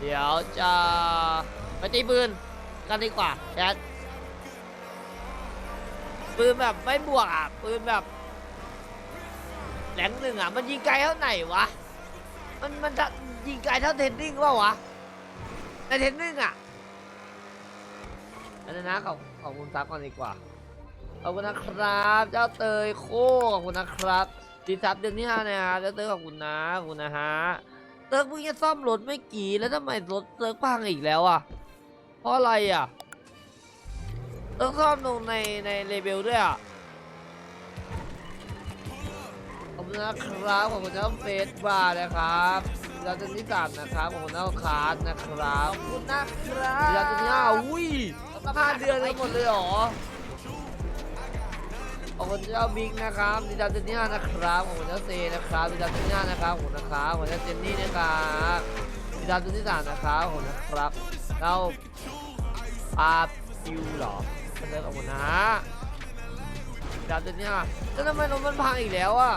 เดี๋ยวจะไปตีปืนกันดีกว่าแชทปืนแบบไม่บวกอะปืนแบบแหลงหนึ่งอะ มันยิงไกลเท่าไหนวะ มันมันจะยิงไกลเท่าเทนนิงเปล่าวะในเทนนิงอะอันนั้นนะขอบขอบคุณซับก่อนดีกว่าขอบคุณนะครับ เจ้าเตยโค้ขอบคุณนะครับดีซับเดือนที่ห้านะครับเจ้าเตยขอบคุณนะขอบคุณนะฮะ เติร์กเพิ่งจะซ่อมรถไม่กี่แล้วทำไมรถเติร์กพังอีกแล้วอะ เพราะอะไรอะเติร์กซ่อมลงในในเลเบลด้วยอะขอบคุณนะครับขอบคุณเจ้าเฟสบาร์นะครับ เราจะที่สามนะครับขอบคุณเจ้าคาร์ดนะครับขอบคุณนะครับเราจะที่ห้าอุ้ยห้าเดือนกันหมดเลยเหรอ ขอบคุณเจ้าบิ๊กนะครับดีดาเจนนี่นะครับขอบคุณเจ้าเซนะครับดีดาเจนนี่นะครับขอบคุณนะครับขอบคุณเจ้าเจนนี่นะครับดีดาเจนนี่สามนะครับขอบคุณนะครับเจ้าปาฟิวหรอขอบคุณขอบคุณนะฮะดีดาเจนนี่แล้วทำไมรถมันพังอีกแล้วอะ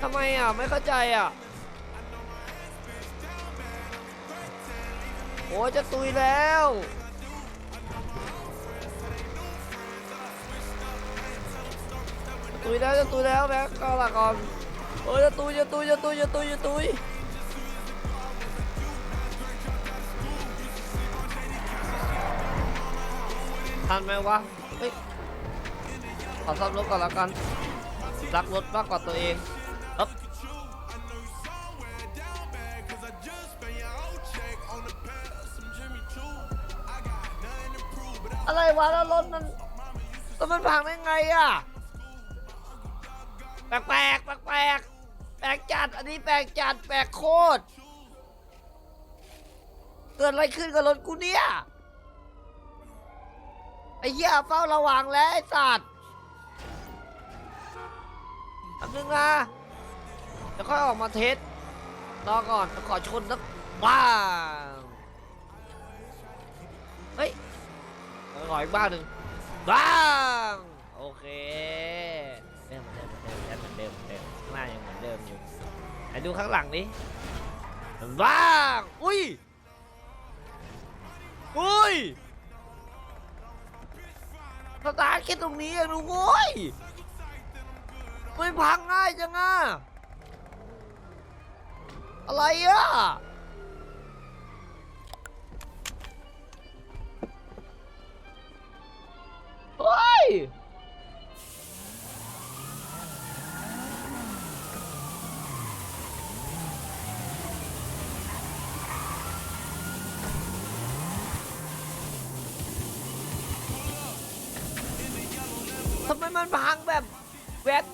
ทำไมอะไม่เข้าใจอะโอ้จะตุยแล้ว ตุยแล้วจะตุยแล้วแม็กก็ละก่อนโอ้ยจะตุยจะตุยจะตุยจะตุยจะตุยทันไหมวะเฮ้ยขอซ่อมรถก่อนละกันรักรถมากกว่าตัวเองอ๊บอะไรวะแล้วรถมันแล้วมันพังได้ไงอะ แปลกแปลกแปลกแปลกแปลกจัด อันนี้แปลกจัด แปลกโคตร เกิดอะไรขึ้นกับรถกูเนี่ย ไอ้เหี้ยเฝ้าระวังแล้วไอ้สัตว์ทำนึงนะเดี๋ยวค่อยออกมาเทสรอก่อนขอชนสักบ้างเฮ้ยขออีกบ้างหนึ่งบ้าง โอเค ไปดูข้างหลังนี้ว้างอุ้ย อุ้ยสตาร์คิดตรงนี้เองดูโว้ยไม่พังง่ายจังอะอะไรอะ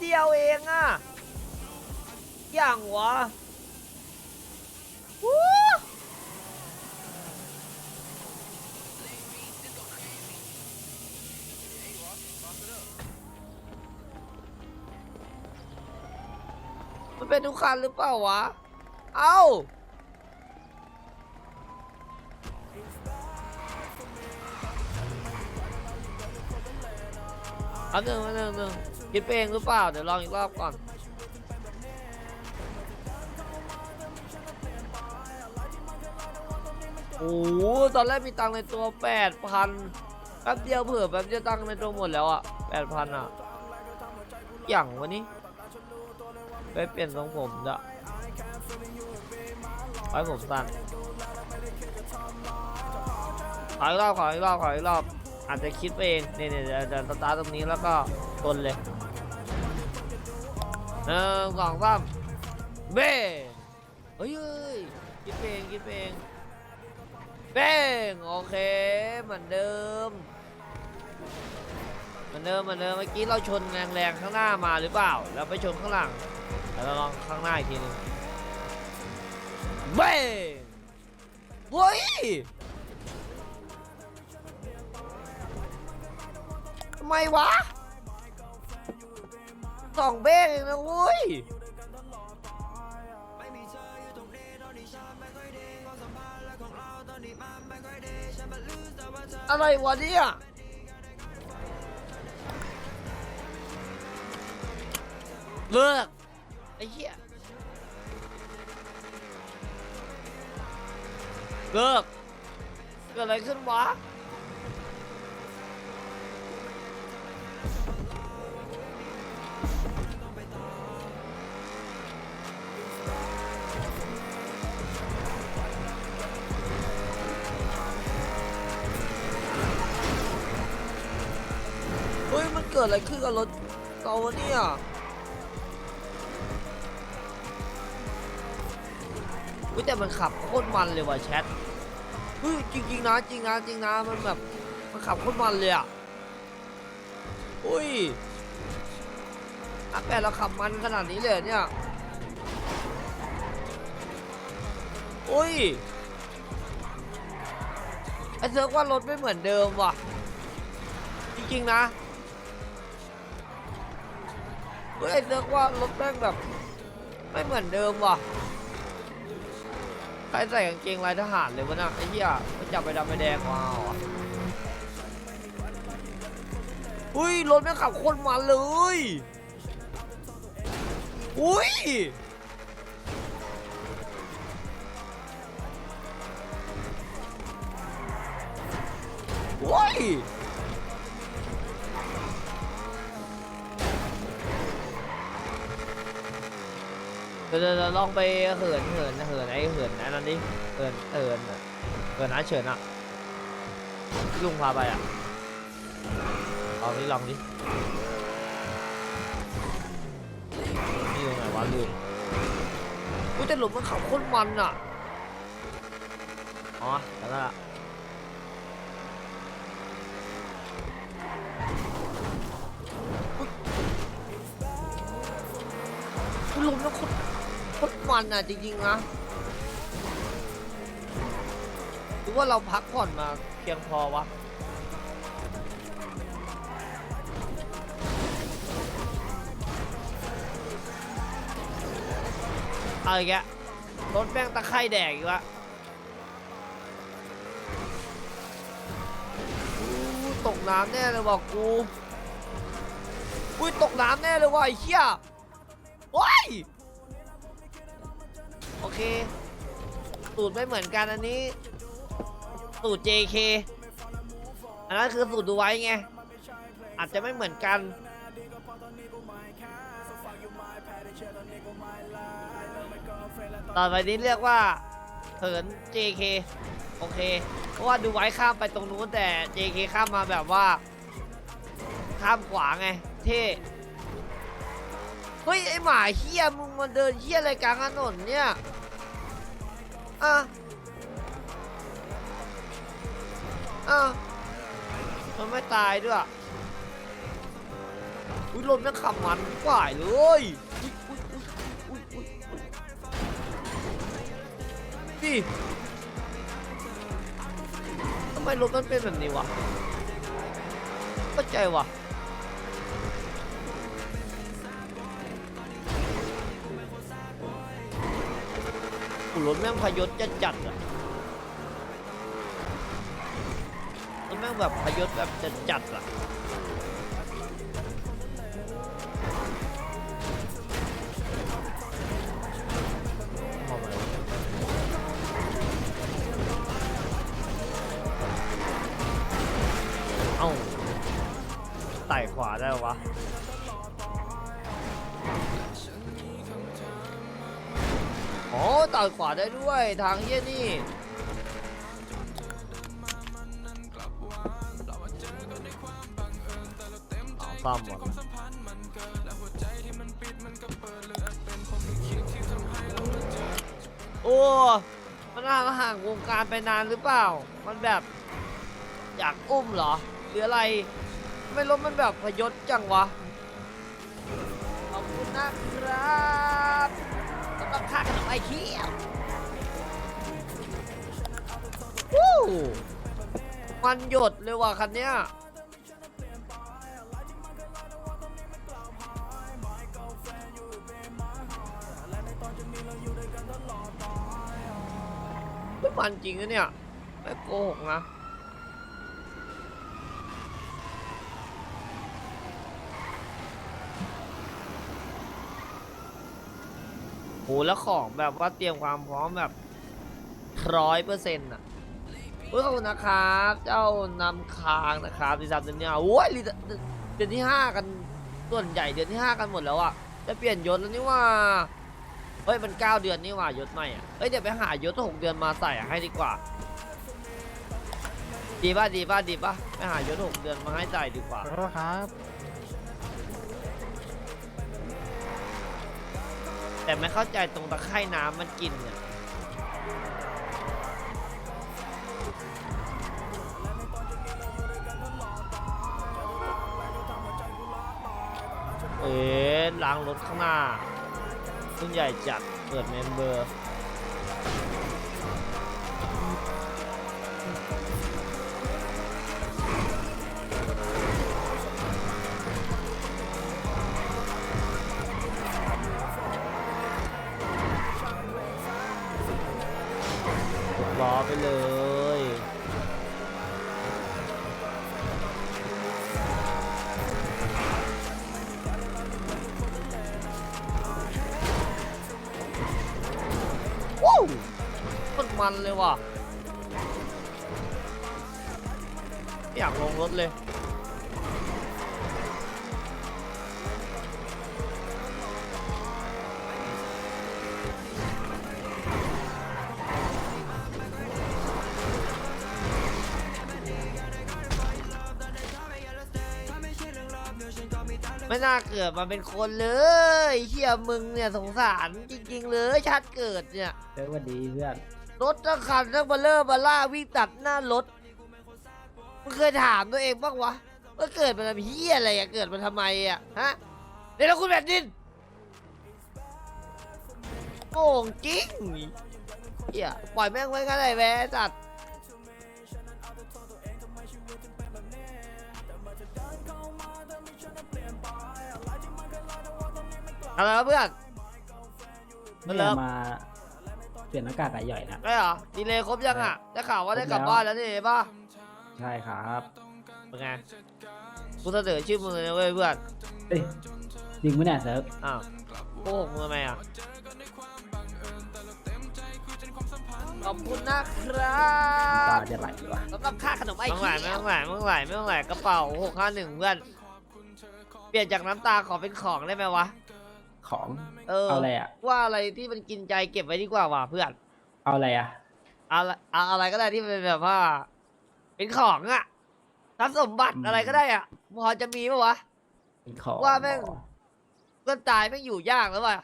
เดียวเองอะอย่างวะวู้มันเป็นทุกคันหรือเปล่าวะ เอ้า เอาหนึ่งเอาหนึ่งหนึ่ง คิดไปเองหรือเปล่า เดี๋ยวลองอีกรอบก่อน โอ้โหตอนแรกมีตังค์ในตัวแปดพันแป๊บเดียวเผื่อแป๊บเดียวตังค์ในตัวหมดแล้วอะแปดพันอะ อย่างวะนี้ไปเปลี่ยนทรงผมจะไว้ผมสั้นขออีกรอบขออีกรอบขออีกรอบอาจจะคิดไปเองเนี่ยเนี่ยเดี๋ยวเดี๋ยวสตาร์ตรงนี้แล้วก็ ตนเลยหนึ่งสองสามเบ้เฮ้ยเฮ้ยคิดไปเองคิดไปเองเบ้งโอเคเหมือนเดิมเหมือนเดิมเหมือนเดิมเมื่อกี้เราชนแรงๆข้างหน้ามาหรือเปล่า แล้วไปชนข้างหลังแล้วลองข้างหน้าอีกทีหนึงเบ้งเฮ้ยทำไมวะ สองเบ้งเองนะเว้ยอะไรวะเนี่ยเลิกไอ้เหี้ยเลิกเกิดอะไรขึ้นวะ เกิดอะไรขึ้นกับรถเราเนี่ยเฮ้ยแต่มันขับโคตรมันเลยว่ะแชทเฮ้ยจริงๆนะจริงนะจริงนะมันแบบมันขับโคตรมันเลยอะอุ้ยอาแปดเราขับมันขนาดนี้เลยเหรอเนี่ยอุ้ยไอเซิร์ฟว่ารถไม่เหมือนเดิมว่ะ จริงๆนะ เฮ้ยเซิร์ฟว่ารถแม่งแบบ ไม่เหมือนเดิมว่ะใครใส่กางเกงลายทหารเลยวะนะไอ้เหี้ยมันจับไปดำไปแดงว้าวอะอุ้ยรถแม่งขับโคตรมันเลยอุ้ยโอ้ย เดี๋ยวเดี๋ยวเดี๋ยวลองไปเหินเหินเหินไอ้เหินอันนั้นดิเหินเหินอะเหินนะเฉินอะที่ลุงพาไปอะลองดิลองดินี่ตรงไหนวะลืมอุ้ยแต่หลุมมันขับโคตรมันอะอ๋อแล้วนั่นละอุ๊ยหลุมมันโคต รโคตรมันอะจริงๆนะหรือว่าเราพักผ่อนมาเพียงพอวะเอาอีกแล้วรถแม่งตะไคร่แดกอีกละตกน้ำแน่เลยว่ะกู อุ้ยตกน้ำแน่เลยว่ะไอ้เหี้ยว้ายโอเค สูตรไม่เหมือนกันอันนี้ สูตร JK อันนั้นคือสูตรดูไว้ไง อาจจะไม่เหมือนกัน ต่อไปนี้เรียกว่าเหิน JK โอเค เพราะว่าดูไว้ข้ามไปตรงนู้นแต่ JK ข้ามมาแบบว่า ข้ามขวาไง เท่ เฮ้ย ไอหมาเฮียมึงมาเดินเฮียอะไรกลางถนนเนี่ย อะอะมันไม่ตายด้วยอุ้ยรถแม่งขับมันกว่ายเลยอุ้ยอุ้ยอุ้ยอุ้ยอุ้ยดิทำไมรถมันเป็นแบบนี้วะเข้าใจวะ โอ้รถแม่งพยศจะจัดอะรถแม่งแบบพยศแบบจะจัดอะเอามาเอ้าไต่ขวาได้วะ ต่อยขวาได้ด้วยทางเยี่ยนี่เอาซ่อมหมดโอ้มันห่างห่างวงการไปนานหรือเปล่า มันแบบอยากอุ้มเหรอ หรืออะไร ไม่รู้มันแบบพยศจังวะ ขอบคุณนะครับสำหรับ ค่าขนมไอเคียววู้มันหยดเลยว่ะคันเนี้ยมันจริงนะเนี่ยไม่โกหกนะ หแล้วของแบบว่าเตรียมความพร้อมแบบร้อยเปอร์เซ็นต์อะอุ้ยขอบคุณนะครับ เจ้านำคางนะครับดีซับเดือนนี้โอ้ยเดือนที่ห้ากันส่วนใหญ่เดือนที่ห้ากันหมดแล้วอะจะเปลี่ยนยศแล้วนี่ว่าเฮ้ยมันเก้าเดือนนี่ว่ายศใหม่อะเฮ้ยเดี๋ยวไปหายศหกเดือนมาใส่ให้ดีกว่า ดีป่ะดีป่ะดีป่ะไปหายศหกเดือนมาให้ใส่ดีกว่าขอโทษครับ แต่ไม่เข้าใจตรงตะไคร่น้ำมันกินเนี่ยเอ๊ะล้างรถข้างหน้าซึ่งใหญ่จัดเปิดเมมเบอร์ มันเลยว่ะไม่อยากลงรถเลยไม่น่าเกิดมาเป็นคนเลยเฮียมึงเนี่ยสงสารจริง ๆ เลยชาติเกิดเนี่ย เจอวันดีเพื่อน รถทั้งคันทั้งเบลเลอร์บาล่าวิ่งตัดหน้ารถมึงเคยถามตัวเองบ้างวะว่าเกิดมาทำเฮียอะไรอะเกิดมาทำไมอะฮะเดี๋ยวคุณแผ่นดินโง่งจริงเฮียปล่อยแม่งไว้กันเลยแม่จัดอะไรวะเพื่อนมันเลิเนี่มา เปลี่ยนหน้ากากไก่ใหญ่นะ ได้เหรอดีเลยครบยังอะได้ข่าวว่าได้กลับบ้านแล้วนี่เห็นป่ะใช่ครับเป็นไงกูเสนอชื่อมึงเลยนะเว้ยเพื่อนเอ้ยจริงไหมเนี่ยเซิร์ฟอ้าวโกหกมึงทำไมอะขอบคุณนะครัตาบจะไหลว่ะสำหรับค่าขนมไอ้ขี้ไม่ต้องไหลไม่ต้องไหลไม่ต้องไหลกระเป๋าหกห้าหนึ่งเพื่อน เปลี่ยนจากน้ำตาขอเป็นของได้ไหมวะ ของ เออเอาอะไรอะว่าอะไรที่มันกินใจเก็บไว้ดีกว่าว่ะเพื่อนเอาอะไรอะเอาละเอาอะไรก็ได้ที่มันเป็นแบบว่า เป็นของอะทรัพย์สมบัติอะไรก็ได้อะพอจะมีปะวะ เป็นของว่าแม่ง เพื่อนตายไม่งอยู่ยากแล้วว่ะ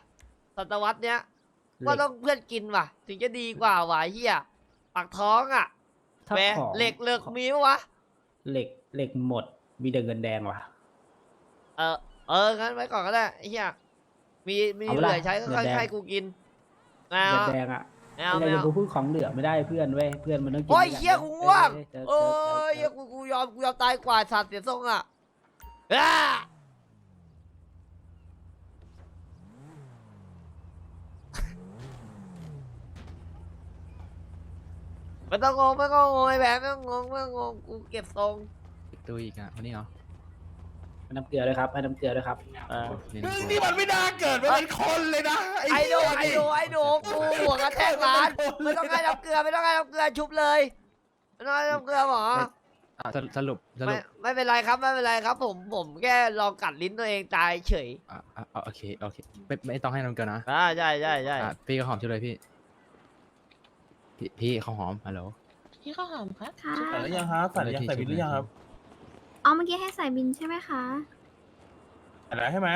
ศตวรรษเนี้ยเหว่าล็กต้องเพื่อนกินว่ะ ถึงจะดีกว่าว่ะไอ้เฮียปากท้องอะถ้าแหมของเหล็กเหล็กมีปะวะ เหล็กเหล็กหมดมีแต่เงินแดงว่ะ เออ เอองั้นไว้ก่อนก็ได้ไอ้เฮีย มีมีเอาเหเวลาลือใช้ก็เงิค่อนแดง ให้กูกินไม่เงิเอานแดงอะไม่เอาเราไม่จะเอาไปพูดของเหลือไม่ได้เพื่อนเว้ยเพื่อนมันต้องกินโอ้ยด้วยกันเฮียกูง่วงเอ้ยเซิร์ฟโอ้เซิร์ฟยเซิร์ฟเฮียกูกูยอมกูยอมตายกว่าสัตว์เสียทรงอะอ้าไม่ต้องงงไม่ต้องงงไอ้แบบไม่ต้องงงไม่ต้องงงกูเก็บทรง ดูอีกอะคนนี้เหรอ ให้น้ำเกลือด้วยครับให้น้ำเกลือด้วยครับเออนี่มึงนี่มันไม่น่าเกิดมาเป็นคนเลยนะไอโดเหี้ยไอโดไอโดกูหัวกระแทกร้านไม่ต้องให้น้ำเกลือไม่ต้องให้น้ำเกลือชุบเลยไม่ต้องให้น้ำเกลือหมออะสรุปสรุปสรุไม่ปไม่เป็นไรครับไม่เป็นไรครับ ผมผมแค่ลองกัดลิ้นตัวเองตายเฉยอะอะอะโอเคโอเคไม่ไม่ต้องให้น้ำเกลือนะอ่าใช่ใช่ใช่อะพี่ก็หอมช่วยเลยพี่พี่พี่ข้าวหอมฮัลโหลพี่ข้าวหอมครับค่ะใส่หรือยังครับใส่หรือยังใส่บินหรือยังครับ อ๋อเมื่อกี้ให้ใส่บินใช่ไหมคะใส่แล้วใช่ไหม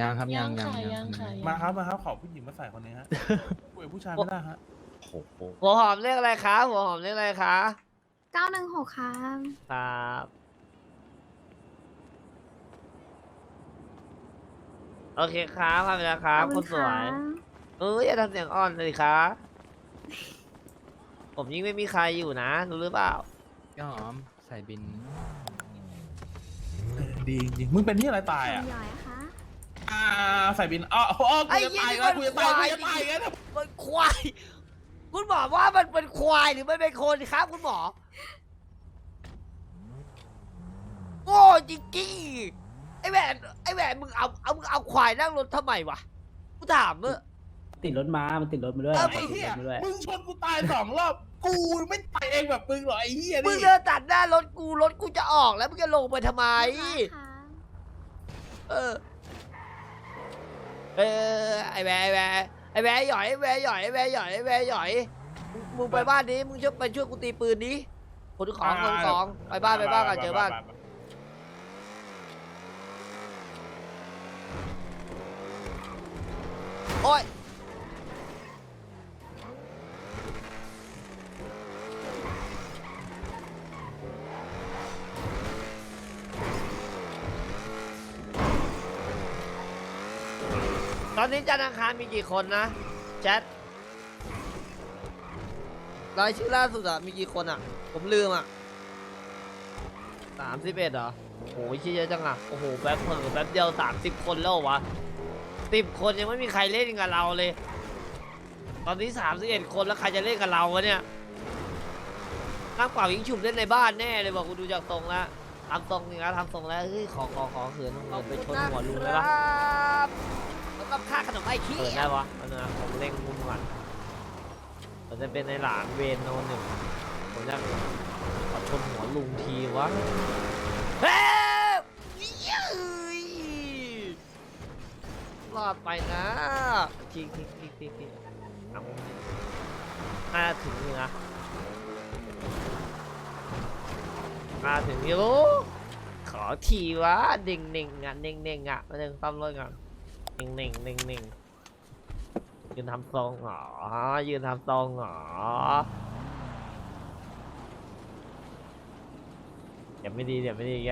ยังครับยังยัยังงค่ะยัยังงค่ะ มาครับมาครับขอผู้หญิงมาใส่คนนี้ฮะคุยกับผู้ชายไม่ได้ฮะโอ้โหหัวหอมเรียกอะไรคะหัวหอมเรียกอะไรคะ916ค่ะครับโอเคครับพาไปแล้วครับขอคนสวยะเอออย่าทำเสียงอ่อนเลยครับผมยิ่งไม่มีใครอยู่นะรู้หรือเปล่า พี่หอมใส่บิน ดีจริงๆมึงเป็นที่อะไรตายทำอะ ย่อยค่ะอ่าใส่บินอ๋ออ๋อกูจะตายแล้วกูจะตายกูจะตายแล้ว มันควาย คุณหมอว่ามันเป็นควายหรือมันเป็นคนครับ คุณหมอโง่จริงๆไอ้แหวนไอ้แหวนมึงเอาเอามึงเอาควายนั่งรถทำไมวะกูถามเมื่อ ติดรถมามันติดรถมาด้วยเอ้าไอ้ติดเหี้ยรถมาด้วยมึงชนกูตายสองรอบ กูไม่ตายเองแบบมึงหรอกไอ้เหี้ยมึงนี่เดินตัดหน้ารถกูรถกูจะออกแล้วมึงจะลงไปทำไม ค่ะเออ เออไอ้แวไอ้แวไอ้แวหย่อยไอ้แวหย่อยไอ้แวหย่อยไอ้แวหย่อยมึงมึงไปบ้านนี้มึงช่วยไปช่วยกูตีปืนนี้ขนของขนของไปบ้านไปบ้านกันเจอบ้าน โอ้ย นนี้จันทร์อังคารมีกี่คนนะแชทรายชื่อล่าสุดอะมีกี่คนอะผมลืมอะสามสิบเอ็ดเหรอโอ้ยเยอะจังอะโอ้โหแป๊บเพิ่งแป๊บเดียวสามสิบคนแล้ววะสิบคนยังไม่มีใครเล่นกับเราเลย ตอนนี้สามสิบเอ็ดคนแล้วใครจะเล่นกับเราวะเนี่ยนั่งเป่ายิงฉุบเล่นในบ้านแน่เลยบอกกูดูจากทรงแล้วทำทรงนี่นะทำทรงแล้วเฮ้ยขอขอขอเขินไปชนหัวลุงเลยปะแล้ว ก็ค่าขนมไอ้ขี้เปิดได้ปะอันนะผมเล่งมุมก่อนผมจะเป็นในหลานเวนโนหนึ่งผมจะขอชนหัวลุงทีวะเฮ้ยรอดไปนะทิ้งทิ้งทิ้งทิ้งทิ้งเอามุมนี้น่าถึงอยู่นะมาถึงอยู่ขอทีวะเด้งเน่งอะเน่งเน่งอะมาเดินซ่อมรถก่อน นิ่งนิ่งนิ่งนิ่งยืนทำทรงเหรอยืนทำทรงเหรอเดี๋ยวไม่ดีเดี๋ยวไม่ดีแก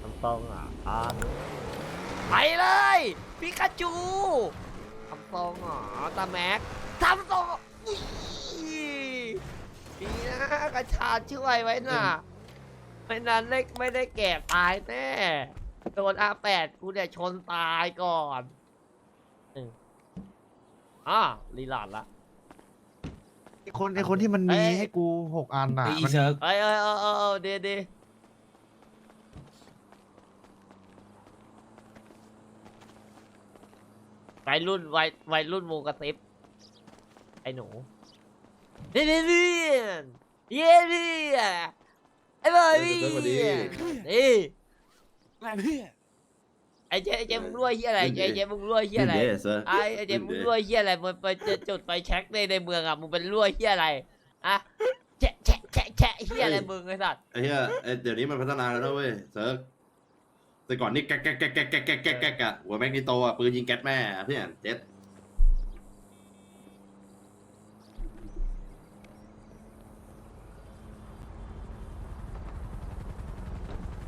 ทำทรงเหรออะไปเลยปิกาจูทำทรงเหรอตาแม็กทำทรงอุ๊ยดีนะกระชาช่วยไว้น่ะไม่นั้นเล็กไม่ได้แก่ตายแน่โดนอาแปดกูเนี่ยชนตายก่อนหนึ่ง อ่าลีลาดละไอ้คนไอคนที่มันมีเอ้ยให้กูหกอันน่ะไอ้อีมันเซิร์กเอ้ยเอ้ยเออเออเออเดเดวัยรุ่นวัยวัยรุ่นวงกระติบไอ้หนูเดเดเดียนเย้เดียไอ้บอยพี่นี่แรงเหี้ย ไอ้เจ๊ไอ้เจ๊มึงรั่วเฮียอะไรไอ้เจ๊มึงรั่วเฮียอะไรไอ้เจ๊มึงรั่วเฮียอะไรมึงไปจะจุดไฟแช็กในในเมืองอะมึงเป็นรั่วเฮียอะไรอะแฉะแฉะแฉะแฉะเฮียอะไรมึงไอ้สัตว์ไอ้เฮี้ยไอ้เดี๋ยวนี้มันพัฒนาแล้วเว้ยเซิร์กแต่ก่อนนี่แก๊กแก๊กแก๊กแก๊กแก๊กแก๊กแก๊กอะหัวแม็กนี่โตอะปืนยิงแก๊สแม่เพื่อนเจ็ด